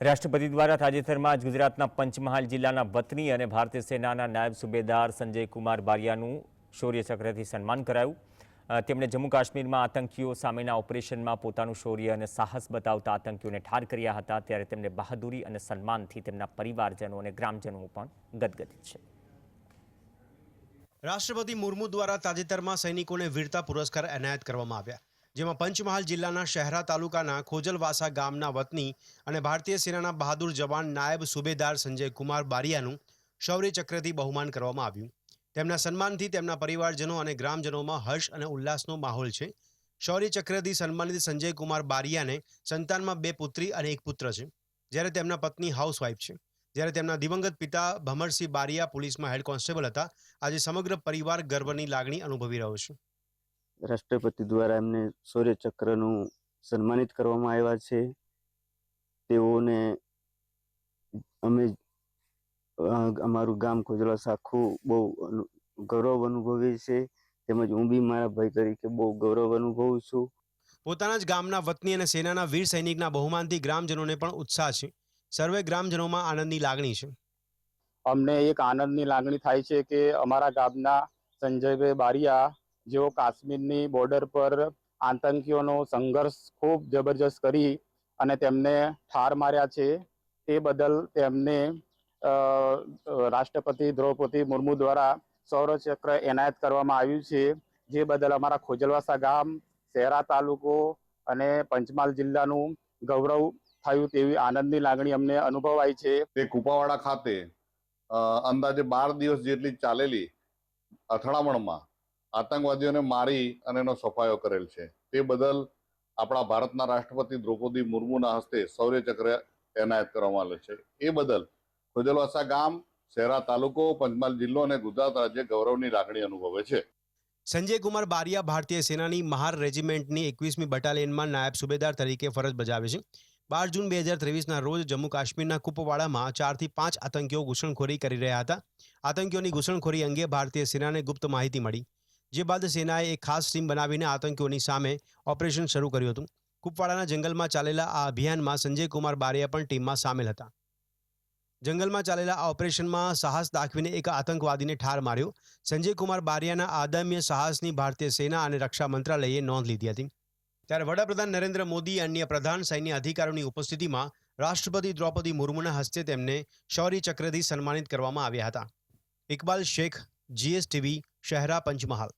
રાષ્ટ્રપતિ દ્વારા તાજેતરમાં જ ગુજરાતના પંચમહાલ જિલ્લાના વતની અને ભારતીય સેનાના નાયબ સુબેદાર સંજય કુમાર બારિયાનું શૌર્ય ચક્રથી સન્માન કરાયું. તેમણે જમ્મુ કાશ્મીરમાં આતંકીઓ સામેના ઓપરેશનમાં પોતાનું શૌર્ય અને સાહસ બતાવતા આતંકીઓને ઠાર કર્યા હતા, ત્યારે તેમને બહાદુરી અને સન્માનથી તેમના પરિવારજનો અને ગ્રામજનો પણ ગદગદિત છે. રાષ્ટ્રપતિ મુર્મુ દ્વારા તાજેતરમાં સૈનિકોને વીરતા પુરસ્કાર એનાયત કરવામાં આવ્યા. જેમાં પંચમહાલ જિલ્લાના શહેરા તાલુકાના ખોજલવાસા ગામના વતની અને ભારતીય સેનાના બહાદુર જવાન નાયબ સુબેદાર સંજય કુમાર બારિયાનું શૌર્ય ચક્રથી બહુમાન કરવામાં આવ્યું. તેમના સન્માનથી તેમના પરિવારજનો અને ગ્રામજનોમાં હર્ષ અને ઉલ્લાસનો માહોલ છે. શૌર્ય ચક્રથી સન્માનિત સંજય કુમાર બારિયાને સંતાનમાં બે પુત્રી અને એક પુત્ર છે. જ્યારે તેમના પત્ની હાઉસવાઇફ છે. જ્યારે તેમના દિવંગત પિતા ભમરસિંહ બારિયા પોલીસમાં હેડ કોન્સ્ટેબલ હતા. આજે સમગ્ર પરિવાર ગર્વની લાગણી અનુભવી રહ્યો છે. રાષ્ટ્રપતિ દ્વારા એમને શૌર્યચક્રનું સન્માનિત કરવામાં આવ્યા છે. તેઓને અમે અમારું ગામ ખોજલા સાખું બહુ ગૌરવ અનુભવી છે. તેમજ હું બી મારા ભાઈ તરીકે બહુ ગૌરવ અનુભવું છું. પોતાના જ ગામના વતની અને સેનાના વીર સૈનિકના બહુમાનથી ગ્રામજનોને પણ ઉત્સાહ છે. સર્વે ગ્રામજનોમાં આનંદની લાગણી છે. અમને એક આનંદની લાગણી થાય છે કે અમારા ગામના સંજયભાઈ બારિયા જેઓ કાશ્મીરની બોર્ડર પર આતંકીઓનો સંઘર્ષ ખૂબ જબરજસ્ત કરી અને તેમને ઠાર માર્યા છે, તે બદલ તેમને રાષ્ટ્રપતિ દ્રૌપદી મુર્મુ દ્વારા સૌરચક્ર એનાયત કરવામાં આવ્યું છે, જે બદલ અમારા ખોજલવાસા ગામ શહેરા તાલુકો અને પંચમહાલ જિલ્લાનું ગૌરવ થયું તેવી આનંદની લાગણી અમને અનુભવાય છે. તે કુપાવાડા ખાતે અંદાજે બાર દિવસ જેટલી ચાલેલી અથડામણમાં આતંકવાદીઓને મારી અને એનો સફાયો કરેલ છે. તે બદલ આપણા ભારતના રાષ્ટ્રપતિ દ્રૌપદી મુર્મુના હસ્તે શૌર્ય ચક્ર એનાયત કરવામાં આવેલ છે. એ બદલ ખોજલવાસા ગામ, શહેરા તાલુકો, પંચમહાલ જિલ્લો અને ગુજરાત રાજ્ય ગૌરવની લાગણી અનુભવે છે. સંજય કુમાર બારિયા ભારતીય સેનાની મહાર રેજિમેન્ટની એકવીસમી બટાલિયનમાં નાયબ સુબેદાર તરીકે ફરજ બજાવે છે. બાર જૂન બે હજાર ત્રેવીસના રોજ જમ્મુ કાશ્મીરના કુપવાડામાં ચારથી પાંચ આતંકીઓ ઘૂસણખોરી કરી રહ્યા હતા. આતંકીઓની ઘૂસણખોરી અંગે ભારતીય સેનાને ગુપ્ત માહિતી મળી. જે બાદ સેનાએ એક ખાસ ટીમ બનાવીને આતંકીઓની સામે ઓપરેશન શરૂ કર્યું હતું. કુપવાડાના જંગલમાં ચાલેલા આ અભિયાનમાં સંજય કુમાર બારિયા પણ ટીમમાં સામેલ હતા. જંગલમાં ચાલેલા આ ઓપરેશનમાં સાહસ દાખવીને એક આતંકવાદીને ઠાર માર્યો. સંજય કુમાર બારિયાના આદમ્ય સાહસની ભારતીય સેના અને રક્ષા મંત્રાલયે નોંધ લીધી હતી. ત્યારે વડાપ્રધાન નરેન્દ્ર મોદી, અન્ય પ્રધાન સૈન્ય અધિકારીઓની ઉપસ્થિતિમાં રાષ્ટ્રપતિ દ્રૌપદી મુર્મુના હસ્તે તેમને શૌર્ય ચક્રથી સન્માનિત કરવામાં આવ્યા હતા. ઇકબાલ શેખ, જીએસટીવી, શહેરા પંચમહાલ.